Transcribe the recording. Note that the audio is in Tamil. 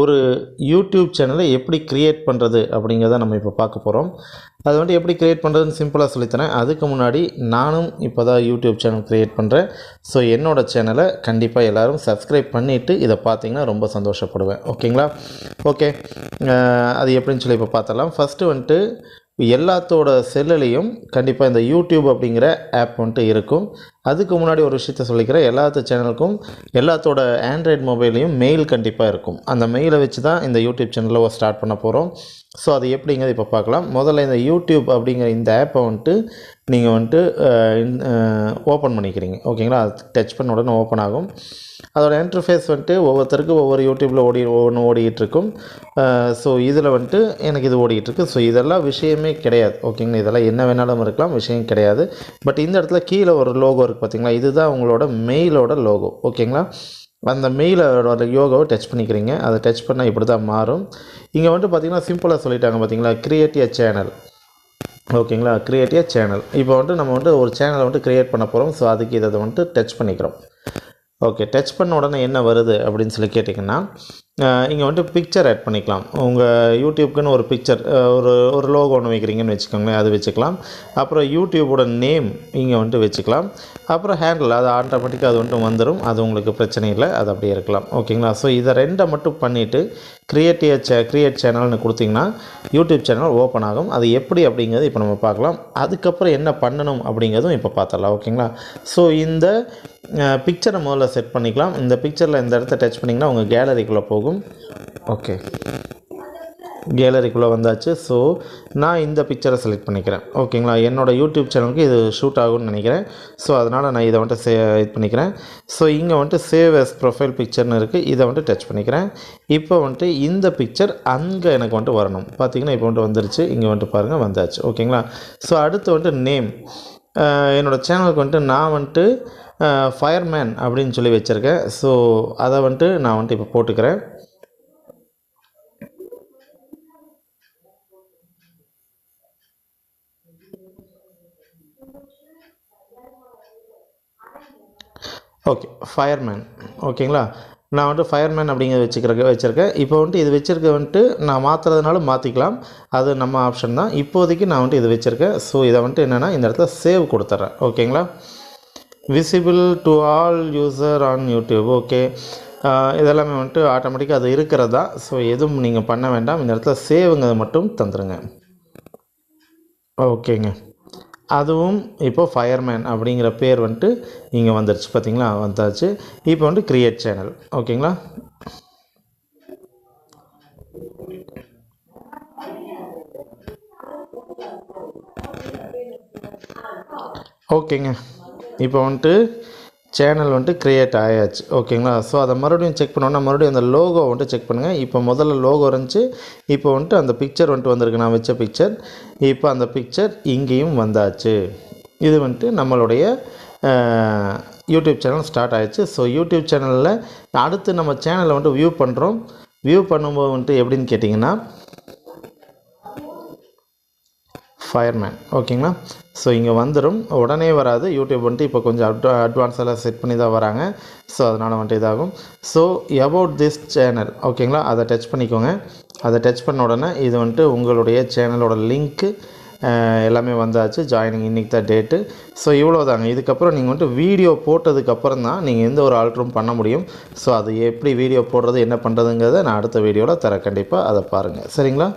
ஒரு யூடியூப் சேனலை எப்படி க்ரியேட் பண்ணுறது அப்படிங்கிறத நம்ம இப்போ பார்க்க போகிறோம் அது வந்து எப்படி க்ரியேட் பண்ணுறதுன்னு சிம்பிளாக சொல்லித்தரேன். அதுக்கு முன்னாடி நானும் இப்போ தான் யூடியூப் சேனல் க்ரியேட் பண்ணுறேன் ஸோ என்னோடய சேனலை கண்டிப்பாக எல்லோரும் சப்ஸ்கிரைப் பண்ணிவிட்டு இதை பார்த்தீங்கன்னா ரொம்ப சந்தோஷப்படுவேன். ஓகேங்களா ஓகே அது எப்படின்னு சொல்லி இப்போ பார்த்துடலாம். ஃபஸ்ட்டு வந்துட்டு எல்லாத்தோட செல்லுலேயும் கண்டிப்பாக இந்த யூடியூப் அப்படிங்கிற ஆப் வந்துட்டு இருக்கும். அதுக்கு முன்னாடி ஒரு விஷயத்த சொல்லிக்கிறேன். எல்லாத்து சேனலுக்கும் எல்லாத்தோட ஆண்ட்ராய்டு மொபைல்லையும் மெயில் கண்டிப்பாக இருக்கும். அந்த மெயிலை வச்சு தான் இந்த யூடியூப் சேனலை ஸ்டார்ட் பண்ண போகிறோம் ஸோ அது எப்படிங்கிறது இப்போ பார்க்கலாம். முதல்ல இந்த யூடியூப் அப்படிங்கிற இந்த ஆப்பை வந்துட்டு நீங்கள் வந்துட்டு ஓப்பன் பண்ணிக்கிறீங்க. ஓகேங்களா அது டச் பண்ண உடனே ஓப்பன் ஆகும். அதோட இன்டர்ஃபேஸ் வந்துட்டு ஒவ்வொருத்தருக்கும் ஒவ்வொரு யூடியூப்பில் ஓடி ஒவ்வொன்று ஓடிக்கிட்டுருக்கும் ஸோ இதில் வந்துட்டு எனக்கு இது ஓடிக்கிட்டு இருக்கு. ஸோ இதெல்லாம் விஷயமே கிடையாது. ஓகேங்களா இதெல்லாம் என்ன வேணாலும் இருக்கலாம். விஷயம் கிடையாது. பட் இந்த இடத்துல கீழே ஒரு லோகோ இருக்குது பார்த்தீங்களா இதுதான் உங்களோட மெயிலோட லோகோ ஓகேங்களா அந்த மெயிலோட யோகாவை டச் பண்ணிக்கிறீங்க. அதை டச் பண்ணால் இப்படி தான் மாறும். இங்கே வந்துட்டு பார்த்தீங்கன்னா சிம்பிளாக சொல்லிட்டாங்க பார்த்தீங்களா கிரியேட் சேனல் ஓகேங்களா? கிரியேட் சேனல் இப்போ வந்துட்டு நம்ம வந்துட்டு ஒரு சேனலை வந்துட்டு க்ரியேட் பண்ண போகிறோம் ஸோ அதுக்கு இதை வந்துட்டு டச் பண்ணிக்கிறோம். ஓகே டச் பண்ண உடனே என்ன வருது அப்படின்னு சொல்லி கேட்டிங்கன்னா இங்கே வந்துட்டு பிக்சர் ஆட் பண்ணிக்கலாம். உங்கள் யூடியூப்க்குன்னு ஒரு பிக்சர் ஒரு ஒரு லோகோ ஒன்று வைக்கிறீங்கன்னு வச்சுக்கோங்களேன் அது வச்சுக்கலாம். அப்புறம் யூடியூபோட நேம் இங்கே வந்துட்டு வச்சுக்கலாம். அப்புறம் ஹேண்டில் அது ஆட்டோமேட்டிக்காக அது வந்துட்டு வந்துடும் அது உங்களுக்கு பிரச்சனை இல்லை அது அப்படியே இருக்கலாம். ஓகேங்களா ஸோ இதை ரெண்டை மட்டும் பண்ணிவிட்டு க்ரியேட்டிவ் சே க்ரியேட் சேனல்னு கொடுத்தீங்கன்னா யூடியூப் சேனல் ஓப்பன் ஆகும். அது எப்படி அப்படிங்கிறது இப்போ நம்ம பார்க்கலாம். அதுக்கப்புறம் என்ன பண்ணணும் அப்படிங்கிறதும் இப்போ பார்த்துடலாம். ஓகேங்களா ஸோ இந்த பிக்சரை முதல்ல செட் பண்ணிக்கலாம். இந்த பிக்சரில் இந்த இடத்த டச் பண்ணிங்கன்னா உங்கள் கேலரிக்குள்ளே போகும். ஓகே கேலரிக்குள்ளே வந்தாச்சு. ஸோ நான் இந்த பிக்சரை செலக்ட் பண்ணிக்கிறேன். ஓகேங்களா என்னோடய யூடியூப் சேனலுக்கு இது ஷூட் ஆகும்னு நினைக்கிறேன். ஸோ அதனால் நான் இதை வந்துட்டு சே இது பண்ணிக்கிறேன். ஸோ இங்கே வந்துட்டு சேவ் எஸ் ப்ரொஃபைல் பிக்சர்னு இருக்குது இதை வந்துட்டு டச் பண்ணிக்கிறேன். இப்போ வந்துட்டு இந்த பிக்சர் அங்கே எனக்கு வந்துட்டு வரணும். பார்த்தீங்கன்னா இப்போ வந்துட்டு வந்துருச்சு. இங்கே வந்துட்டு பாருங்கள் வந்தாச்சு. ஓகேங்களா ஸோ அடுத்து வந்துட்டு நேம் என்னோடய சேனலுக்கு வந்துட்டு நான் வந்துட்டு ஃபயர்மேன் அப்படின்னு சொல்லி வச்சுருக்கேன். ஸோ அதை வந்துட்டு நான் வந்துட்டு இப்போ போட்டுக்கிறேன். ஓகே ஃபயர்மேன் ஓகேங்களா நான் வந்துட்டு ஃபயர்மேன் அப்படிங்கிறத வச்சுக்கிறக்க வச்சுருக்கேன். இப்போ வந்துட்டு இது வச்சுருக்க வந்துட்டு நான் மாற்றுறதுனாலும் மாற்றிக்கலாம் அது நம்ம ஆப்ஷன் தான். இப்போதைக்கு நான் வந்துட்டு இது வச்சுருக்கேன். ஸோ இதை வந்துட்டு என்னென்னா இந்த இடத்துல சேவ் கொடுத்துட்றேன். ஓகேங்களா visible to all user on YouTube okay இதெல்லாமே வந்துட்டு ஆட்டோமேட்டிக்காக அது இருக்கிறது தான். ஸோ எதுவும் நீங்கள் பண்ண வேண்டாம். இந்த இடத்துல சேவுங்கிறது மட்டும் தந்துடுங்க ஓகேங்க அதுவும் இப்போ ஃபயர்மேன் அப்படிங்கிற பேர் வந்துட்டு இங்கே வந்துருச்சு பார்த்தீங்களா வந்தாச்சு. இப்போ வந்துட்டு க்ரியேட் சேனல் ஓகேங்களா? ஓகேங்க. இப்போ வந்துட்டு சேனல் வந்துட்டு க்ரியேட் ஆயாச்சு. ஓகேங்களா ஸோ அதை மறுபடியும் செக் பண்ணோன்னா மறுபடியும் அந்த லோகோ வந்துட்டு செக் பண்ணுங்கள் இப்போ முதல்ல லோகோ இருந்துச்சு. இப்போ வந்துட்டு அந்த பிக்சர் வந்துட்டு வந்திருக்கு. நான் வச்ச பிக்சர் இப்போ அந்த பிக்சர் இங்கேயும் வந்தாச்சு. இது வந்துட்டு நம்மளுடைய யூடியூப் சேனல் ஸ்டார்ட் ஆயிடுச்சு. ஸோ யூடியூப் சேனலில் அடுத்து நம்ம சேனலை வந்துட்டு வியூ பண்ணுறோம் வியூ பண்ணும்போது வந்துட்டு எப்படின்னு கேட்டிங்கன்னா ஃபயர்மேன் ஓகேங்களா ஸோ இங்கே வந்துடும் உடனே வராது. யூடியூப் வந்துட்டு இப்போ கொஞ்சம் அட்வா அட்வான்ஸெல்லாம் செட் பண்ணி தான் வராங்க. ஸோ அதனால் வந்துட்டு இதாகும். ஸோ அபவுட் திஸ் சேனல் ஓகேங்களா அதை டச் பண்ணிக்கோங்க. அதை டச் பண்ண உடனே இது வந்துட்டு உங்களுடைய சேனலோட லிங்க்கு எல்லாமே வந்தாச்சு. ஜாயினிங் இன்றைக்கி தான் டேட்டு ஸோ இவ்வளோ தாங்க இதுக்கப்புறம் நீங்கள் வந்துட்டு வீடியோ போட்டதுக்கப்புறம் தான் நீங்கள் எந்த ஒரு ஆல்ட்ரும் பண்ண முடியும். ஸோ அது எப்படி வீடியோ போடுறது என்ன பண்ணுறதுங்கிறத நான் அடுத்த வீடியோவில் தர கண்டிப்பாக அதை பாருங்கள் சரிங்களா?